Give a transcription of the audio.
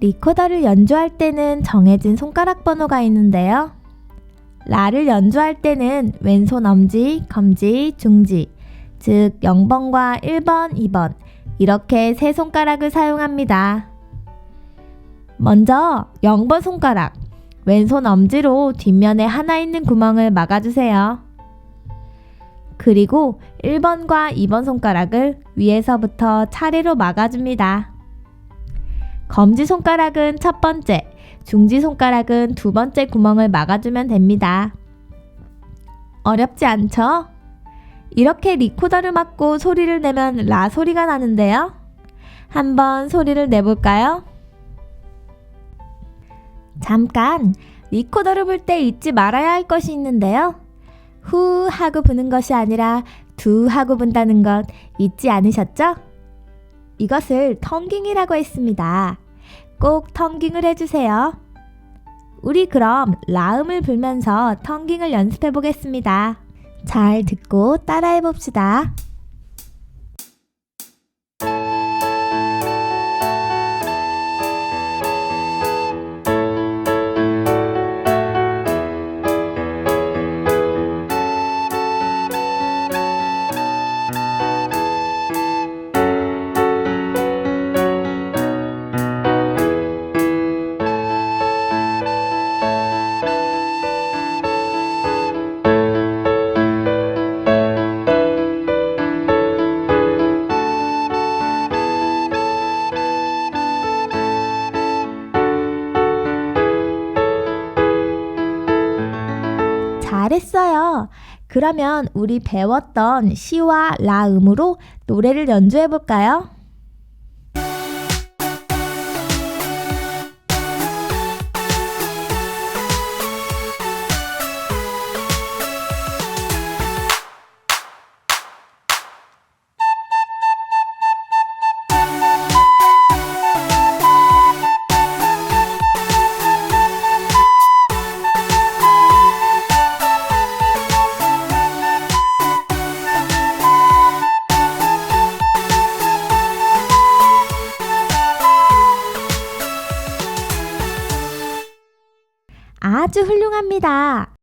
리코더를 연주할 때는 정해진 손가락 번호가 있는데요. 라를 연주할 때는 왼손 엄지, 검지, 중지, 즉 0번과 1번, 2번 이렇게 세 손가락을 사용합니다. 먼저 0번 손가락, 왼손 엄지로 뒷면에 하나 있는 구멍을 막아주세요. 그리고 1번과 2번 손가락을 위에서부터 차례로 막아줍니다. 검지 손가락은 첫 번째, 중지 손가락은 두 번째 구멍을 막아주면 됩니다. 어렵지 않죠? 이렇게 리코더를 막고 소리를 내면 라 소리가 나는데요. 한번 소리를 내볼까요? 잠깐, 리코더를 불 때 잊지 말아야 할 것이 있는데요. 후 하고 부는 것이 아니라 두 하고 분다는 것 잊지 않으셨죠? 이것을 텅깅이라고 했습니다. 꼭 텅깅을 해주세요. 우리 그럼 라음을 불면서 텅깅을 연습해 보겠습니다. 잘 듣고 따라해 봅시다. 잘했어요. 그러면 우리 배웠던 시와 라 음으로 노래를 연주해 볼까요? 아주 훌륭합니다.